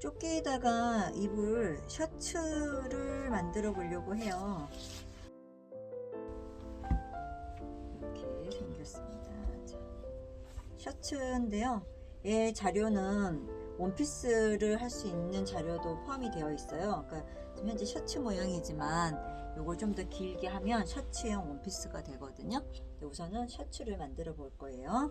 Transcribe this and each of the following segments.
조끼에다가 입을 셔츠를 만들어 보려고 해요. 이렇게 생겼습니다. 자, 셔츠인데요. 얘 자료는 원피스를 할 수 있는 자료도 포함이 되어 있어요. 그러니까 지금 현재 셔츠 모양이지만 이걸 좀 더 길게 하면 셔츠형 원피스가 되거든요. 우선은 셔츠를 만들어 볼 거예요.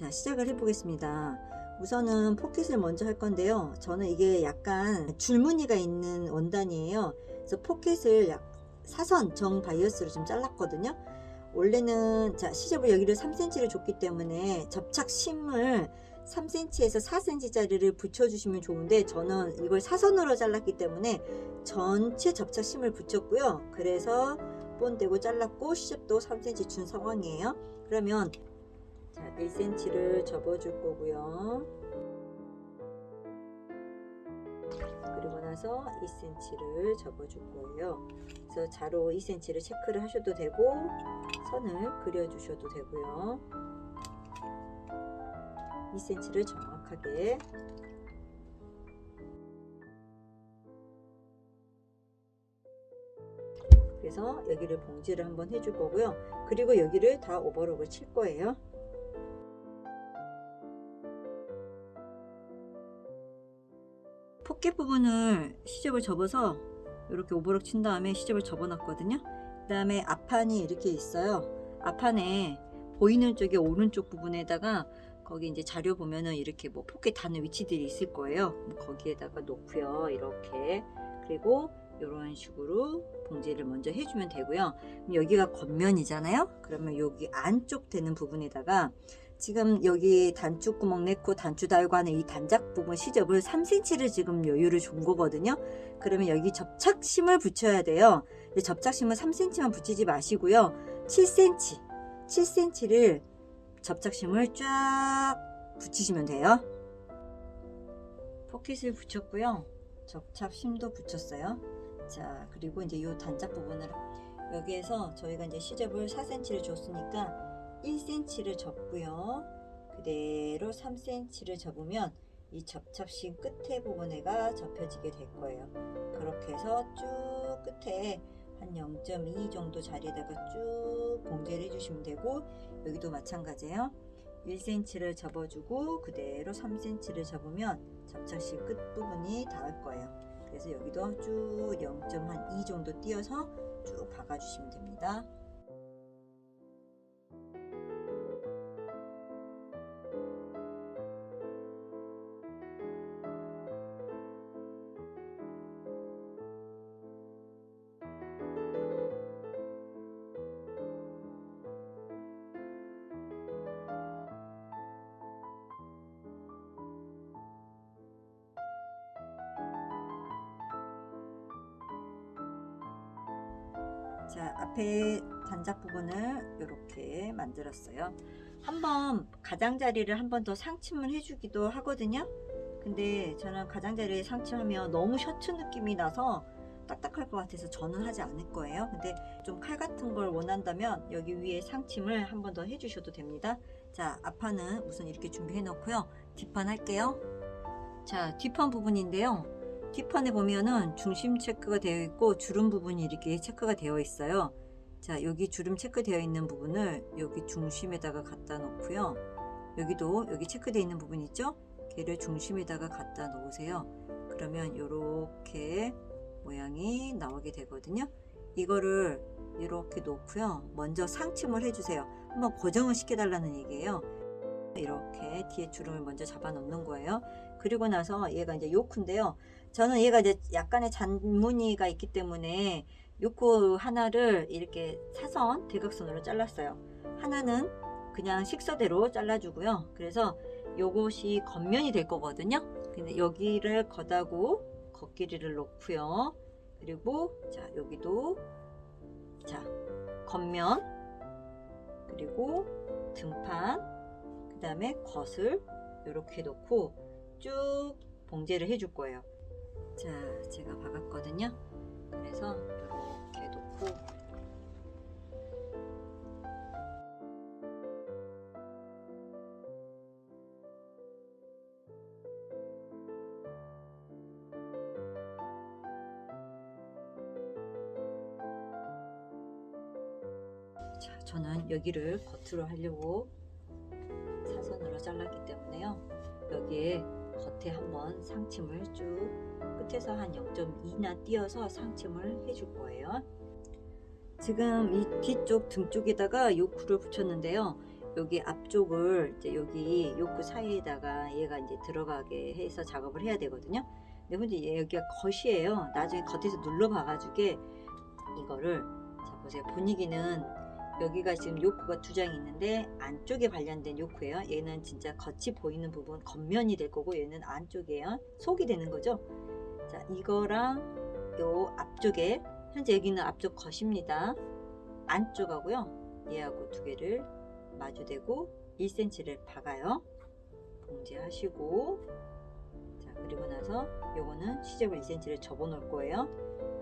자, 시작을 해보겠습니다. 우선은 포켓을 먼저 할 건데요. 저는 이게 약간 줄무늬가 있는 원단이에요. 그래서 포켓을 약 사선 정 바이어스로 좀 잘랐거든요. 원래는 자 시접을 여기를 3cm를 줬기 때문에 접착심을 3cm에서 4cm짜리를 붙여주시면 좋은데 저는 이걸 사선으로 잘랐기 때문에 전체 접착심을 붙였고요. 그래서 본대고 잘랐고 시접도 3cm 준 상황이에요. 그러면 자 1cm를 접어줄 거고요. 그리고 나서 2cm를 접어줄 거예요. 그래서 자로 2cm를 체크를 하셔도 되고 선을 그려주셔도 되고요. 2cm를 정확하게 그래서 여기를 봉지를 한번 해줄 거고요. 그리고 여기를 다 오버록을 칠 거예요. 포켓 부분을 시접을 접어서 이렇게 오버록 친 다음에 시접을 접어놨거든요. 그 다음에 앞판이 이렇게 있어요. 앞판에 보이는 쪽에 오른쪽 부분에다가 거기 이제 자료 보면은 이렇게 뭐 포켓 닿는 위치들이 있을 거예요. 뭐 거기에다가 놓고요. 이렇게 그리고 이런 식으로 봉제를 먼저 해주면 되고요. 여기가 겉면이잖아요. 그러면 여기 안쪽 되는 부분에다가 지금 여기 단추 구멍 내고 단추 달고 하는 이 단작 부분 시접을 3cm를 지금 여유를 준 거거든요. 그러면 여기 접착심을 붙여야 돼요. 접착심은 3cm만 붙이지 마시고요. 7cm, 7cm를 접착심을 쫙 붙이시면 돼요. 포켓을 붙였고요. 접착심도 붙였어요. 자, 그리고 이제 이 단작 부분을 여기에서 저희가 이제 시접을 4cm를 줬으니까 1cm를 접고요. 그대로 3cm를 접으면 이 접착심 끝에 부분에가 접혀지게 될 거예요. 그렇게 해서 쭉 끝에 한 0.2 정도 자리에다가 쭉 봉제를 해주시면 되고 여기도 마찬가지예요. 1cm를 접어주고 그대로 3cm를 접으면 접착심 끝 부분이 닿을 거예요. 그래서 여기도 쭉 0.2 정도 띄어서 쭉 박아주시면 됩니다. 만들었어요. 한번 가장자리를 한 번 더 상침을 해주기도 하거든요. 근데 저는 가장자리에 상침하면 너무 셔츠 느낌이 나서 딱딱할 것 같아서 저는 하지 않을 거예요. 근데 좀 칼 같은 걸 원한다면 여기 위에 상침을 한 번 더 해주셔도 됩니다. 자, 앞판은 우선 이렇게 준비해 놓고요. 뒷판 할게요. 자, 뒷판 부분인데요. 뒷판에 보면은 중심 체크가 되어 있고 주름 부분이 이렇게 체크가 되어 있어요. 자, 여기 주름 체크되어 있는 부분을 여기 중심에다가 갖다 놓고요. 여기도 여기 체크되어 있는 부분 있죠? 걔를 중심에다가 갖다 놓으세요. 그러면 이렇게 모양이 나오게 되거든요. 이거를 이렇게 놓고요. 먼저 상침을 해주세요. 한번 고정을 시켜달라는 얘기예요. 이렇게 뒤에 주름을 먼저 잡아 놓는 거예요. 그리고 나서 얘가 이제 요크인데요. 저는 얘가 이제 약간의 잔무늬가 있기 때문에 요코 하나를 이렇게 사선 대각선으로 잘랐어요. 하나는 그냥 식서대로 잘라주고요. 그래서 요것이 겉면이 될 거거든요. 근데 여기를 겉하고 겉길이를 놓고요. 그리고 자 여기도 자 겉면 그리고 등판 그 다음에 겉을 이렇게 놓고 쭉 봉제를 해줄 거예요. 자, 제가 박았거든요. 그래서 있고 자, 저는 여기를 겉으로 하려고 사선으로 잘랐기 때문에요. 여기에 겉에 한번 상침을 쭉 끝에서 한 0.2나 띄어서 상침을 해줄 거예요. 지금 이 뒤쪽 등 쪽에다가 요크를 붙였는데요. 여기 앞쪽을 이제 여기 요크 사이에다가 얘가 이제 들어가게 해서 작업을 해야 되거든요. 근데 얘 여기가 겉이에요. 나중에 겉에서 눌러봐가지고 이거를 자 보세요. 분위기는 여기가 지금 요크가 두 장이 있는데 안쪽에 관련된 요크예요. 얘는 진짜 겉이 보이는 부분 겉면이 될 거고 얘는 안쪽이에요. 속이 되는 거죠. 자 이거랑 요 앞쪽에 현재 여기는 앞쪽 겉입니다. 안쪽하고요. 얘하고 두 개를 마주대고 1cm를 박아요. 봉제하시고 자 그리고 나서 요거는 시접을 2cm를 접어 놓을 거예요.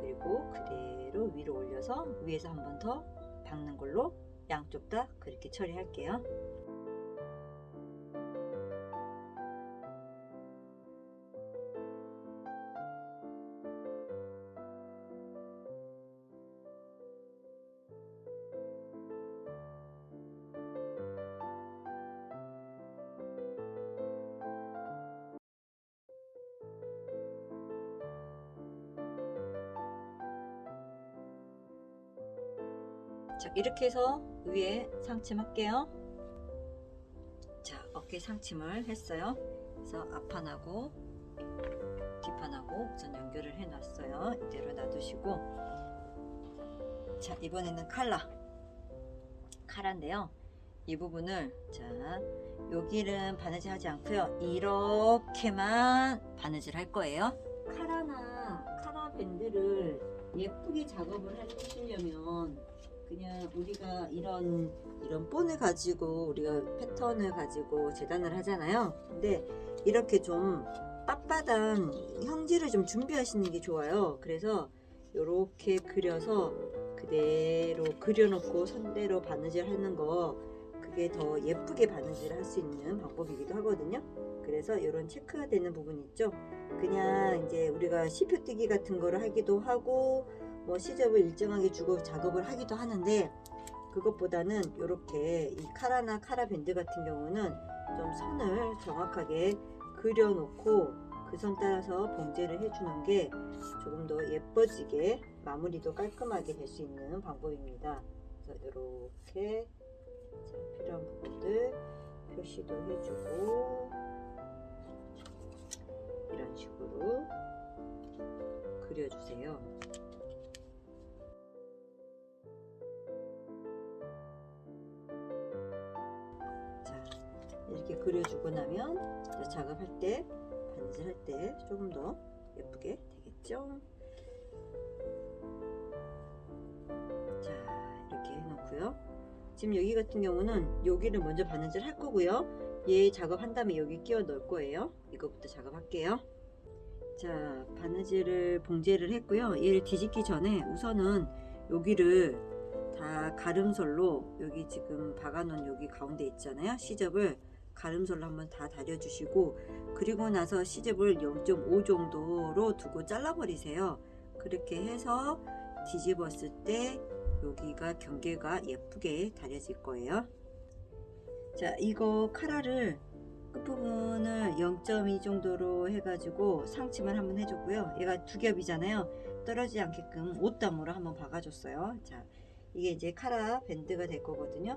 그리고 그대로 위로 올려서 위에서 한 번 더 박는 걸로 양쪽 다 그렇게 처리할게요. 자 이렇게 해서 위에 상침할게요. 자 어깨 상침을 했어요. 그래서 앞판하고 뒷판하고 우선 연결을 해 놨어요. 이대로 놔두시고. 자 이번에는 칼라. 카라인데요. 이 부분을 자 여기는 바느질 하지 않고요. 이렇게만 바느질 할 거예요. 카라나 카라 밴드를 예쁘게 작업을 하시려면 그냥 우리가 이런 이런 본을 가지고 우리가 패턴을 가지고 재단을 하잖아요. 근데 이렇게 좀 빳빳한 형질을 좀 준비하시는 게 좋아요. 그래서 이렇게 그려서 그대로 그려놓고 선대로 바느질 하는 거 그게 더 예쁘게 바느질 할 수 있는 방법이기도 하거든요. 그래서 이런 체크가 되는 부분 있죠. 그냥 이제 우리가 시표 뛰기 같은 거를 하기도 하고 뭐 시접을 일정하게 주고 작업을 하기도 하는데 그것보다는 이렇게 이 카라나 카라 밴드 같은 경우는 좀 선을 정확하게 그려놓고 그 선 따라서 봉제를 해주는 게 조금 더 예뻐지게 마무리도 깔끔하게 될 수 있는 방법입니다. 그래서 이렇게 필요한 부분들 표시도 해주고 이런 식으로 그려주세요. 그려주고 나면 작업할 때 바느질 할 때 조금 더 예쁘게 되겠죠? 자 이렇게 해놓고요. 지금 여기 같은 경우는 여기를 먼저 바느질 할 거고요. 얘 작업한 다음에 여기 끼워 넣을 거예요. 이거부터 작업할게요. 자 바느질을 봉제를 했고요. 얘를 뒤집기 전에 우선은 여기를 다 가름솔로 여기 지금 박아놓은 여기 가운데 있잖아요. 시접을 가름솔로 한번 다 다려주시고 그리고 나서 시접을 0.5 정도로 두고 잘라버리세요. 그렇게 해서 뒤집었을 때 여기가 경계가 예쁘게 다려질 거예요. 자 이거 카라를 끝부분을 0.2 정도로 해가지고 상침을 한번 해줬고요. 얘가 두 겹이잖아요. 떨어지지 않게끔 옷담으로 한번 박아줬어요. 자 이게 이제 카라 밴드가 될 거거든요.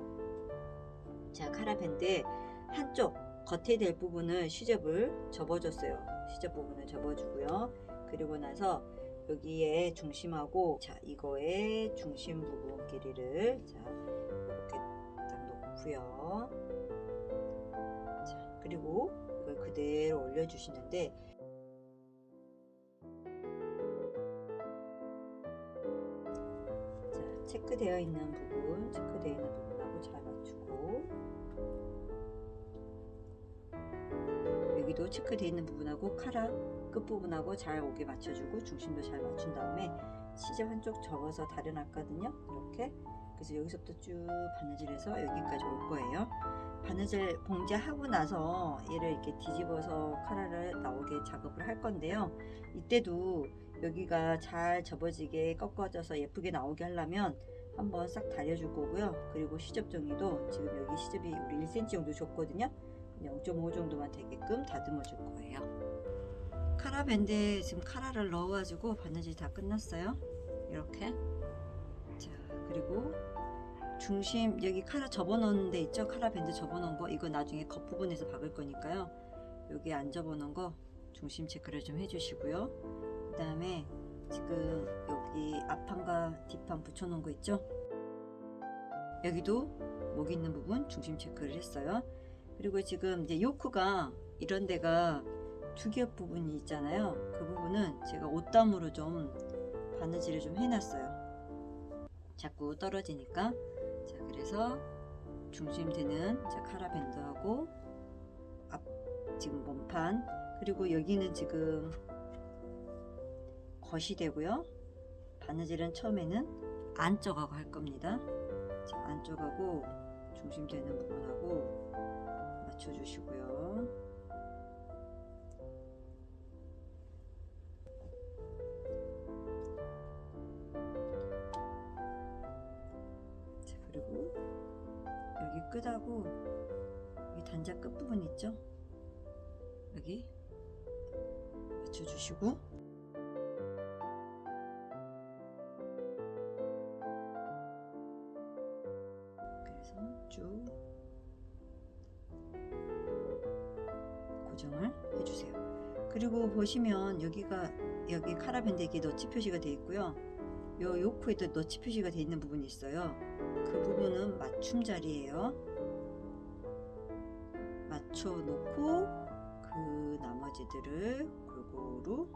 자 카라 밴드에 한쪽 겉에 될 부분을 시접을 접어줬어요. 시접 부분을 접어주고요. 그리고 나서 여기에 중심하고 자 이거의 중심 부분 길이를 자 이렇게 딱 놓고요. 자 그리고 이걸 그대로 올려주시는데 자 체크되어 있는 부분 체크되어 있는 부분 여기도 체크되어 있는 부분하고 카라 끝부분하고 잘 오게 맞춰주고 중심도 잘 맞춘 다음에 시접 한쪽 접어서 다려놨거든요 이렇게 그래서 여기서부터 쭉 바느질해서 여기까지 올 거예요 바느질 봉제하고 나서 얘를 이렇게 뒤집어서 카라를 나오게 작업을 할 건데요 이때도 여기가 잘 접어지게 꺾어져서 예쁘게 나오게 하려면 한번 싹 다려줄 거고요. 그리고 시접 정리도 지금 여기 시접이 우리 1cm 정도 줬거든요. 0.5 정도만 되게끔 다듬어 줄 거예요. 카라 밴드에 지금 카라를 넣어 가지고 바느질 다 끝났어요. 이렇게. 자, 그리고 중심 여기 카라 접어놓은 데 있죠? 카라 밴드 접어놓은 거 이거 나중에 겉부분에서 박을 거니까요. 여기 안 접어놓은 거 중심 체크를 좀 해주시고요. 그 다음에 지금 여기 앞판과 뒷판 붙여놓은 거 있죠? 여기도 목 있는 부분 중심 체크를 했어요. 그리고 지금 이제 요크가 이런 데가 두겹 부분이 있잖아요. 그 부분은 제가 옷담으로 좀 바느질을 좀 해놨어요. 자꾸 떨어지니까. 자, 그래서 중심 되는 자, 카라 밴드하고 앞 지금 몸판 그리고 여기는 지금 겉이 되고요. 바느질은 처음에는 안쪽하고 할 겁니다. 자, 안쪽하고 중심 되는 부분하고 맞춰주시고요. 자, 그리고 여기 끝하고 여기 단자 끝 부분 있죠? 여기 맞춰주시고 그래서 쭉 고정을 해주세요. 그리고 보시면 여기가 여기 카라밴드 이게 너치 표시가 되어 있고요. 요 요크에도 너치 표시가 되어 있는 부분이 있어요. 그 부분은 맞춤 자리예요. 맞춰 놓고 그 나머지들을 골고루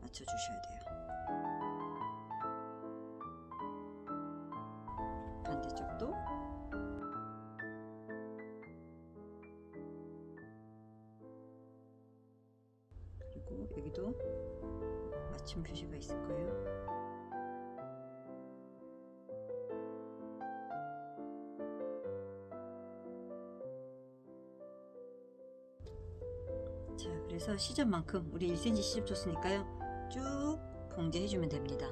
맞춰 주셔야 돼요. 그래서 시접만큼 우리 1cm 시접 줬으니까요. 쭉 봉제해주면 됩니다.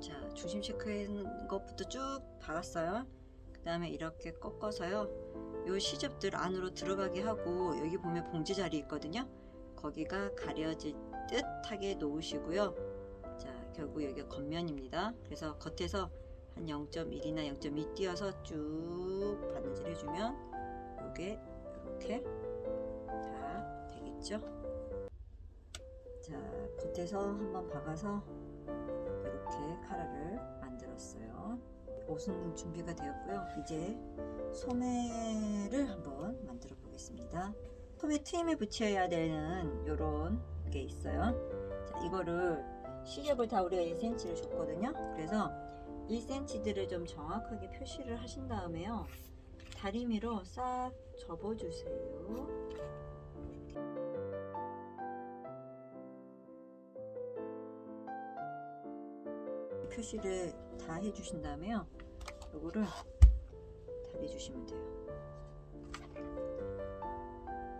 자, 중심 체크한 것부터 쭉 박았어요. 그 다음에 이렇게 꺾어서요. 요 시접들 안으로 들어가게 하고 여기 보면 봉제 자리 있거든요. 거기가 가려질 듯하게 놓으시고요. 자, 결국 여기가 겉면입니다. 그래서 겉에서 한 0.1이나 0.2 띄어서 쭉 바느질 해주면 요게 이렇게 다 되겠죠? 자, 겉에서 한번 박아서 이렇게 카라를 만들었어요. 옷은 준비가 되었고요. 이제 소매를 한번 만들어 보겠습니다. 소매 트임에 붙여야 되는 요런 게 있어요. 자, 이거를 시접을 다 우리가 1cm를 줬거든요. 그래서 1cm들을 좀 정확하게 표시를 하신 다음에요. 다리미로 싹 접어주세요. 표시를 다 해주신 다음에요. 요거를 다려주시면 돼요.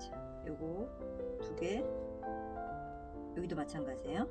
자, 요거 두 개. 여기도 마찬가지예요.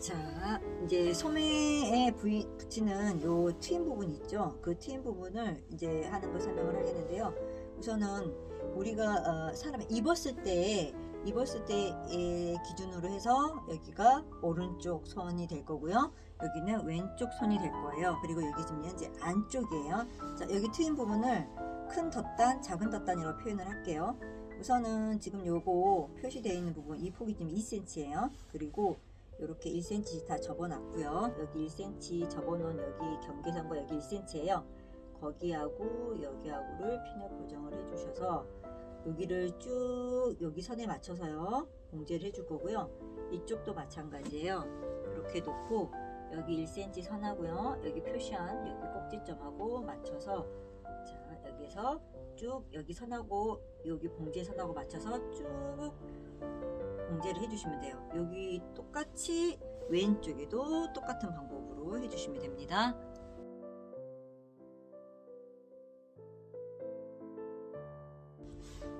자, 이제 소매에 부이, 붙이는 요 트임 부분 있죠? 그 트임 부분을 이제 하는 거 설명을 하겠는데요. 우선은 우리가 어, 사람이 입었을 때 입었을 때의 기준으로 해서 여기가 오른쪽 선이 될 거고요. 여기는 왼쪽 선이 될 거예요. 그리고 여기 지금 현재 안쪽이에요. 자, 여기 트임 부분을 큰 덧단, 작은 덧단이라고 표현을 할게요. 우선은 지금 요거 표시되어 있는 부분 이 폭이 지금 2cm예요. 그리고 이렇게 1cm 다 접어놨고요. 여기 1cm 접어놓은 여기 경계선과 여기 1cm예요. 거기하고 여기하고를 핀을 고정을 해주셔서 여기를 쭉 여기 선에 맞춰서요 봉제를 해줄 거고요. 이쪽도 마찬가지예요. 이렇게 놓고 여기 1cm 선하고요. 여기 표시한 여기 꼭지점하고 맞춰서 자 여기서 쭉 여기 선하고 여기 봉제 선하고 맞춰서 쭉 봉제를 해주시면 돼요. 여기 똑같이 왼쪽에도 똑같은 방법으로 해주시면 됩니다.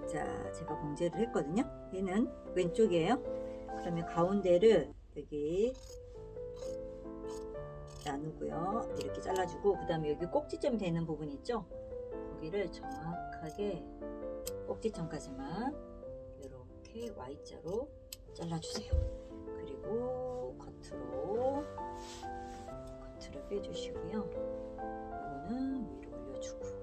자, 제가 봉제를 했거든요. 얘는 왼쪽이에요. 그러면 가운데를 여기 나누고요. 이렇게 잘라주고 그 다음에 여기 꼭지점 되는 부분 있죠? 거기를 정확하게 꼭지점까지만 이렇게 Y자로 잘라주세요. 그리고 겉으로 겉으로 빼주시고요. 이거는 위로 올려주고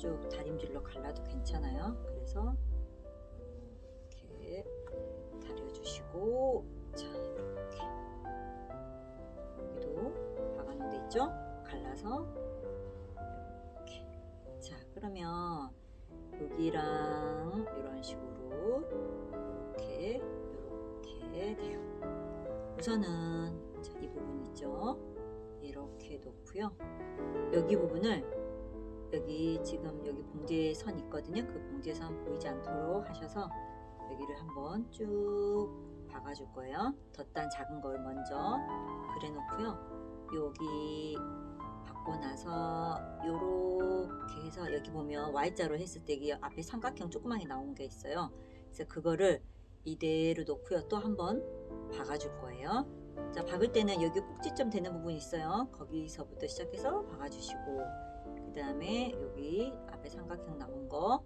쭉 다림질로 갈라도 괜찮아요. 그래서 이렇게 다려주시고 자 이렇게 여기도 박아놓은 데 있죠? 갈라서 이렇게 자 그러면 여기랑 이런 식으로 이렇게 이렇게 돼요. 우선은 자, 이 부분 있죠? 이렇게 놓고요. 여기 부분을 여기 지금 여기 봉제선 있거든요. 그 봉제선 보이지 않도록 하셔서 여기를 한번 쭉 박아줄 거예요. 덧단 작은 걸 먼저 그래 놓고요. 여기 받고 나서 요렇게 해서 여기 보면 Y자로 했을 때 여기 앞에 삼각형 조그맣게 나온 게 있어요. 그래서 그거를 이대로 놓고요. 또 한번 박아줄 거예요. 자, 박을 때는 여기 꼭지점 되는 부분이 있어요. 거기서부터 시작해서 박아주시고 그 다음에 여기 앞에 삼각형 나온 거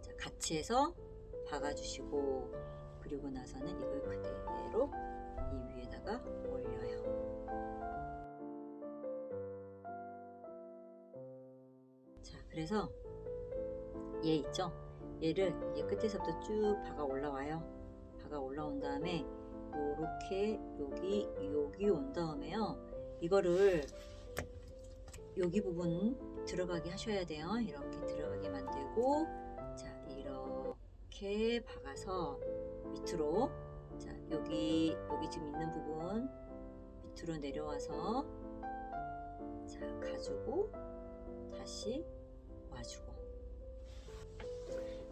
자, 같이 해서 박아주시고 그리고 나서는 이걸 그대로 이 위에다가 올려요. 자, 그래서 얘 있죠? 얘를 이 끝에서부터 쭉 박아 올라와요. 박아 올라온 다음에 요렇게 여기 여기 온 다음에요. 이거를 여기 부분 들어가게 하셔야 돼요. 이렇게 들어가게 만들고 자 이렇게 박아서 밑으로 자 여기 여기 지금 있는 부분 밑으로 내려와서 자 가지고 다시 와주고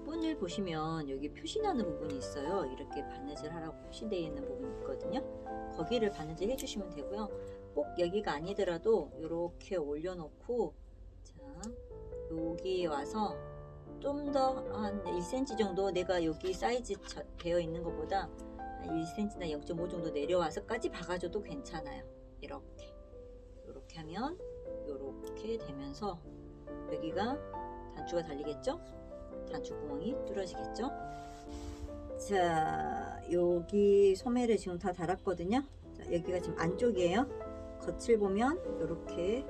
본을 보시면 여기 표시나는 부분이 있어요. 이렇게 바느질 하라고 표시되어 있는 부분이 있거든요. 거기를 바느질 해주시면 되고요. 꼭 여기가 아니더라도 이렇게 올려놓고 자 여기 와서 좀 더 한 1cm 정도 내가 여기 사이즈 저- 되어 있는 것보다 한 1cm나 0.5 정도 내려와서까지 박아줘도 괜찮아요. 이렇게 이렇게 하면 이렇게 되면서 여기가 단추가 달리겠죠? 단추 구멍이 뚫어지겠죠? 자 여기 소매를 지금 다 달았거든요. 자, 여기가 지금 안쪽이에요. 겉을 보면 이렇게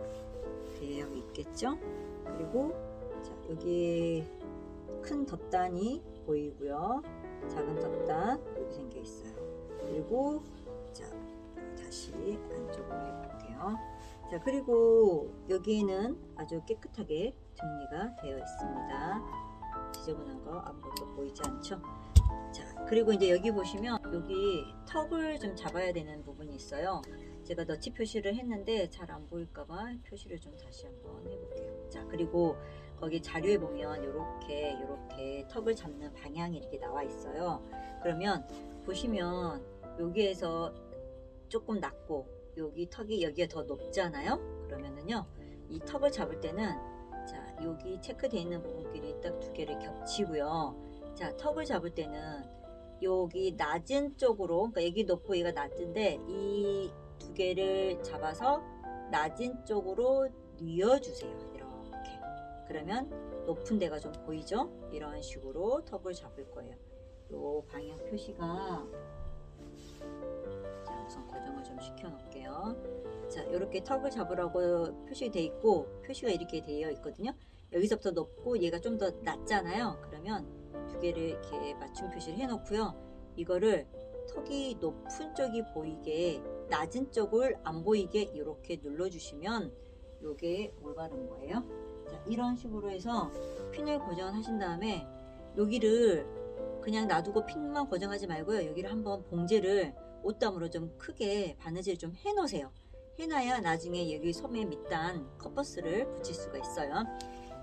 되어 있겠죠? 그리고 자, 여기 큰 덧단이 보이고요. 작은 덧단 여기 생겨 있어요. 그리고 자 다시 안쪽으로 해볼게요. 자 그리고 여기에는 아주 깨끗하게 정리가 되어 있습니다. 지저분한 거 아무것도 보이지 않죠? 자 그리고 이제 여기 보시면 여기 턱을 좀 잡아야 되는 부분이 있어요. 제가 너치 표시를 했는데 잘 안 보일까봐 표시를 좀 다시 한번 해볼게요. 자 그리고 거기 자료에 보면 이렇게 이렇게 턱을 잡는 방향이 이렇게 나와 있어요. 그러면 보시면 여기에서 조금 낮고 여기 턱이 여기가 더 높잖아요. 그러면은요 이 턱을 잡을 때는 자 여기 체크되어 있는 부분끼리 딱 두 개를 겹치고요. 자 턱을 잡을 때는 여기 낮은 쪽으로 그러니까 여기 높고 얘가 낮은데 이 두 개를 잡아서 낮은 쪽으로 뉘어주세요. 이렇게 그러면 높은 데가 좀 보이죠? 이런 식으로 턱을 잡을 거예요. 요 방향 표시가 자 우선 고정을 좀 시켜 놓을게요. 자 이렇게 턱을 잡으라고 표시돼 있고 표시가 이렇게 되어 있거든요. 여기서부터 높고 얘가 좀 더 낮잖아요. 그러면 두 개를 이렇게 맞춤 표시를 해 놓고요. 이거를 턱이 높은 쪽이 보이게 낮은 쪽을 안 보이게 이렇게 눌러 주시면 요게 올바른 거예요. 자, 이런 식으로 해서 핀을 고정하신 다음에 여기를 그냥 놔두고 핀만 고정하지 말고요. 여기를 한번 봉제를 옷감으로 좀 크게 바느질 좀 해놓으세요. 해놔야 나중에 여기 소매 밑단 컵버스를 붙일 수가 있어요.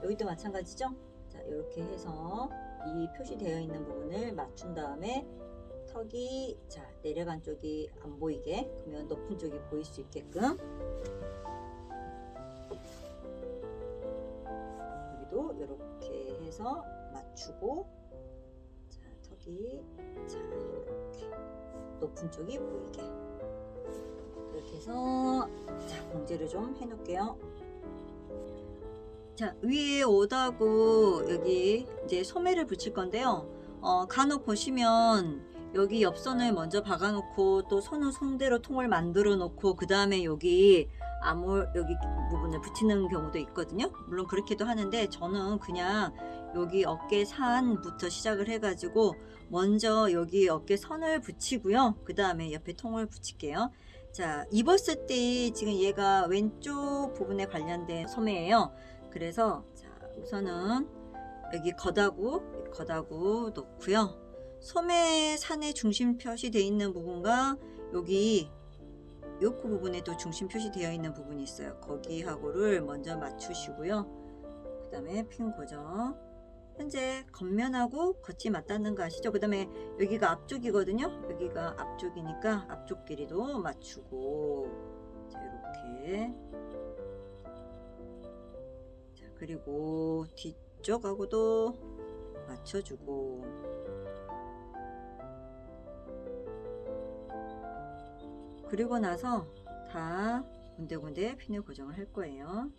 여기도 마찬가지죠? 자, 이렇게 해서 이 표시되어 있는 부분을 맞춘 다음에 턱이 자 내려간 쪽이 안 보이게 그러면 높은 쪽이 보일 수 있게끔 여기도 이렇게 해서 맞추고 자 턱이 자 이렇게 높은 쪽이 보이게 그렇게 해서 자 봉제를 좀 해놓을게요. 자 위에 오다고 여기 이제 소매를 붙일 건데요. 어, 간혹 보시면 여기 옆선을 먼저 박아놓고 또 손을 손대로 통을 만들어 놓고 그 다음에 여기 암홀 여기 부분을 붙이는 경우도 있거든요. 물론 그렇게도 하는데 저는 그냥 여기 어깨 산부터 시작을 해가지고 먼저 여기 어깨 선을 붙이고요. 그 다음에 옆에 통을 붙일게요. 자 입었을 때 지금 얘가 왼쪽 부분에 관련된 소매예요. 그래서 자 우선은 여기 겉하고 겉하고 놓고요. 소매 산의 중심 표시되어 있는 부분과 여기 요코 부분에도 중심 표시되어 있는 부분이 있어요. 거기하고를 먼저 맞추시고요. 그 다음에 핀 고정. 현재 겉면하고 겉이 맞닿는 거 아시죠? 그 다음에 여기가 앞쪽이거든요. 여기가 앞쪽이니까 앞쪽 길이도 맞추고 자 이렇게 자 그리고 뒤쪽하고도 맞춰주고 그리고 나서 다 군데군데 핀을 고정을 할 거예요.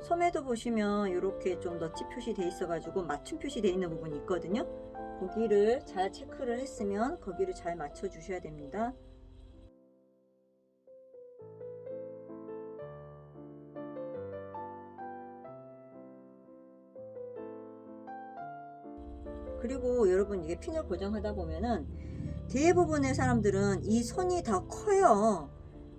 소매도 보시면 이렇게 좀 너치 표시돼 있어 가지고 맞춤 표시돼 있는 부분이 있거든요. 거기를 잘 체크를 했으면 거기를 잘 맞춰 주셔야 됩니다. 그리고 여러분 이게 핀을 고정하다 보면은 대부분의 사람들은 이 손이 더 커요.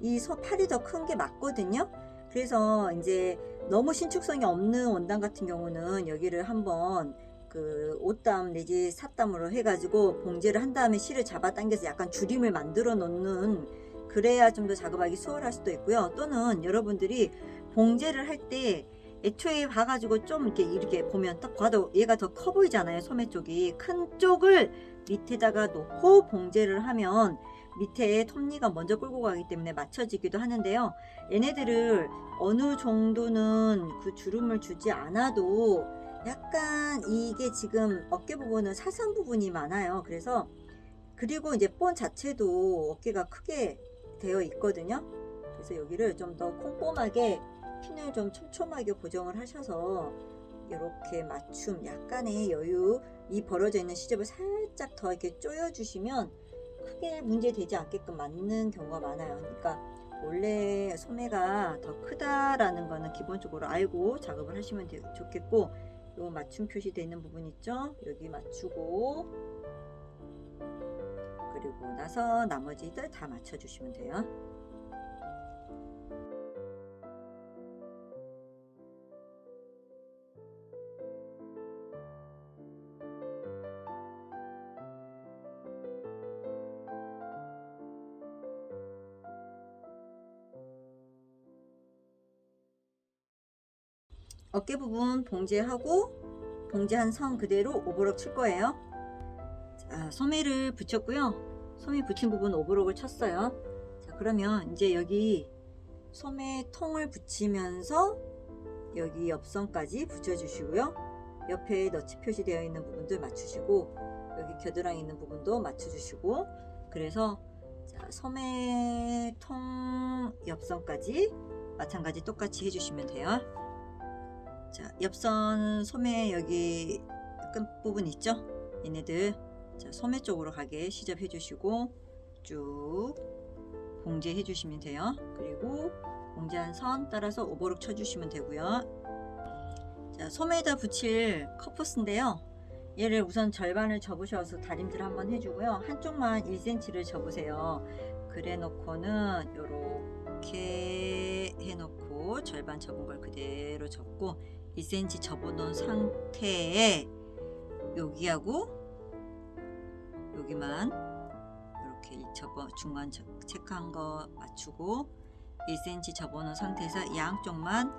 이손 팔이 더 큰 게 맞거든요. 그래서 이제 너무 신축성이 없는 원단 같은 경우는 여기를 한번 그 옷담 내지 삿담으로 해가지고 봉제를 한 다음에 실을 잡아당겨서 약간 줄임을 만들어 놓는 그래야 좀 더 작업하기 수월할 수도 있고요. 또는 여러분들이 봉제를 할때 애초에 봐가지고 좀 이렇게 이렇게 보면 딱 봐도 얘가 더 커 보이잖아요. 소매 쪽이 큰 쪽을 밑에다가 놓고 봉제를 하면 밑에 톱니가 먼저 끌고 가기 때문에 맞춰지기도 하는데요. 얘네들을 어느 정도는 그 주름을 주지 않아도 약간 이게 지금 어깨 부분은 사선 부분이 많아요. 그래서 그리고 이제 본 자체도 어깨가 크게 되어 있거든요. 그래서 여기를 좀 더 꼼꼼하게 핀을 좀 촘촘하게 고정을 하셔서 이렇게 맞춤 약간의 여유 이 벌어져 있는 시접을 살짝 더 이렇게 조여 주시면 크게 문제 되지 않게끔 맞는 경우가 많아요. 그러니까 원래 소매가 더 크다라는 거는 기본적으로 알고 작업을 하시면 되, 좋겠고 요 맞춤 표시되어 있는 부분 있죠? 여기 맞추고 그리고 나서 나머지들 다 맞춰 주시면 돼요. 어깨 부분 봉제하고 봉제한 선 그대로 오버럭 칠 거예요. 자, 소매를 붙였고요. 소매 붙인 부분 오버럭을 쳤어요. 자, 그러면 이제 여기 소매 통을 붙이면서 여기 옆선까지 붙여주시고요. 옆에 너치 표시되어 있는 부분들 맞추시고 여기 겨드랑이 있는 부분도 맞춰주시고 그래서 자, 소매 통 옆선까지 마찬가지 똑같이 해주시면 돼요. 자, 옆선 소매 여기 끝 부분 있죠? 얘네들 자, 소매 쪽으로 가게 시접해 주시고 쭉 봉제해 주시면 돼요. 그리고 봉제한 선 따라서 오버룩 쳐 주시면 되고요. 자, 소매에다 붙일 커프스인데요. 얘를 우선 절반을 접으셔서 다림질 한번 해주고요. 한쪽만 1cm를 접으세요. 그래 놓고는 요렇게 해놓고 절반 접은 걸 그대로 접고 2cm 접어놓은 상태에 여기하고 여기만 이렇게 이 접어 중간 체- 체크한 거 맞추고 1cm 접어놓은 상태에서 양쪽만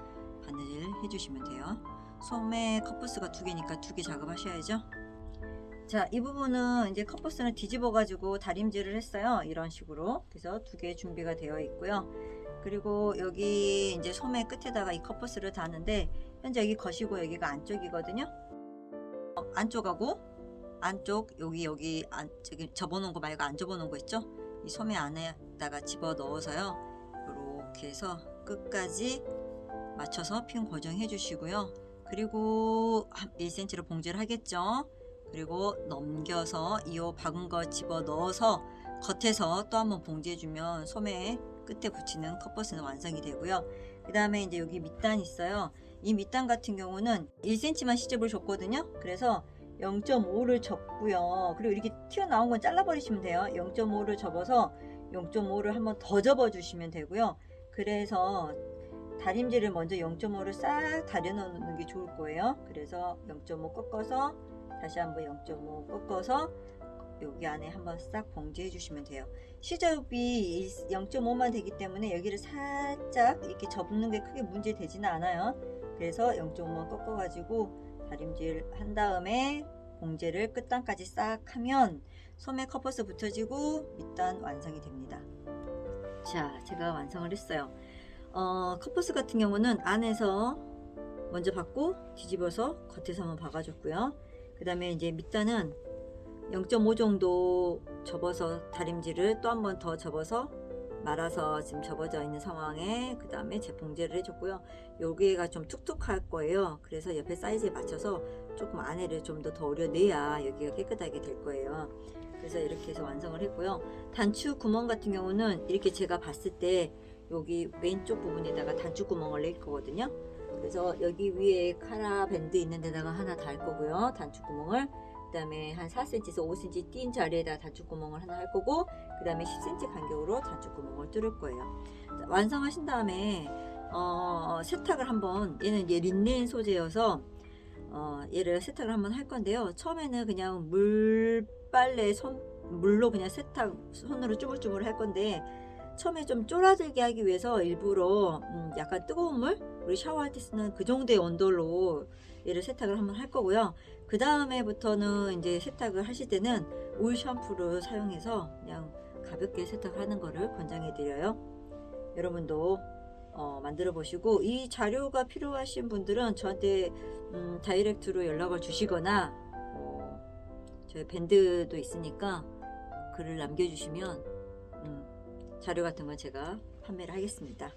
바느질 해주시면 돼요. 소매 컵부스가 두 개니까 두 개 작업하셔야죠. 자, 이 부분은 이제 컵부스는 뒤집어 가지고 다림질을 했어요. 이런 식으로. 그래서 두 개 준비가 되어 있고요. 그리고 여기 이제 소매 끝에다가 이 컵부스를 다는데 현재 여기 거시고 여기가 안쪽이거든요. 어, 안쪽하고 안쪽 여기 여기 안 저기 접어놓은 거 말고 안 접어놓은 거 있죠? 이 소매 안에다가 집어 넣어서요. 이렇게 해서 끝까지 맞춰서 핀 고정해 주시고요. 그리고 한 1cm로 봉제를 하겠죠. 그리고 넘겨서 이 호 박은 거 집어 넣어서 겉에서 또 한번 봉제해 주면 소매 끝에 붙이는 컵버스는 완성이 되고요. 그 다음에 이제 여기 밑단 있어요. 이 밑단 같은 경우는 1cm만 시접을 줬거든요. 그래서 0.5를 접고요. 그리고 이렇게 튀어나온 건 잘라버리시면 돼요. 0.5를 접어서 0.5를 한번 더 접어주시면 되고요. 그래서 다림질을 먼저 0.5를 싹 다려놓는 게 좋을 거예요. 그래서 0.5 꺾어서 다시 한번 0.5 꺾어서 여기 안에 한번 싹 봉제해 주시면 돼요. 시접이 0.5만 되기 때문에 여기를 살짝 이렇게 접는 게 크게 문제 되지는 않아요. 그래서 0.5만 꺾어 가지고 다림질 한 다음에 봉제를 끝단까지 싹 하면 소매 커퍼스 붙여지고 밑단 완성이 됩니다. 자, 제가 완성을 했어요. 어, 커퍼스 같은 경우는 안에서 먼저 받고 뒤집어서 겉에서 한번 박아줬고요. 그 다음에 이제 밑단은 0.5 정도 접어서 다림질을 또 한 번 더 접어서 말아서 지금 접어져 있는 상황에 그 다음에 재봉제를 해줬고요. 여기가 좀 툭툭할 거예요. 그래서 옆에 사이즈에 맞춰서 조금 안에를 좀더더 오려내야 여기가 깨끗하게 될 거예요. 그래서 이렇게 해서 완성을 했고요. 단추 구멍 같은 경우는 이렇게 제가 봤을 때 여기 왼쪽 부분에다가 단추 구멍을 낼 거거든요. 그래서 여기 위에 카라 밴드 있는 데다가 하나 달 거고요. 단추 구멍을 그 다음에 한 4cm에서 5cm 띈 자리에다 단추 구멍을 하나 할 거고 그 다음에 10cm 간격으로 단추 구멍을 뚫을 거예요. 자, 완성하신 다음에 어, 세탁을 한번 얘는 얘 린넨 소재여서 어, 얘를 세탁을 한번 할 건데요. 처음에는 그냥 물 빨래 손 물로 그냥 세탁 손으로 쭈물쭈물 할 건데 처음에 좀 쫄아들게 하기 위해서 일부러 음, 약간 뜨거운 물 우리 샤워할 때 쓰는 그 정도의 온도로 얘를 세탁을 한번 할 거고요. 그 다음에부터는 이제 세탁을 하실 때는 올 샴푸를 사용해서 그냥 가볍게 세탁하는 거를 권장해 드려요. 여러분도 어, 만들어 보시고 이 자료가 필요하신 분들은 저한테 음, 다이렉트로 연락을 주시거나 어, 저희 밴드도 있으니까 글을 남겨주시면 음, 자료 같은 건 제가 판매를 하겠습니다.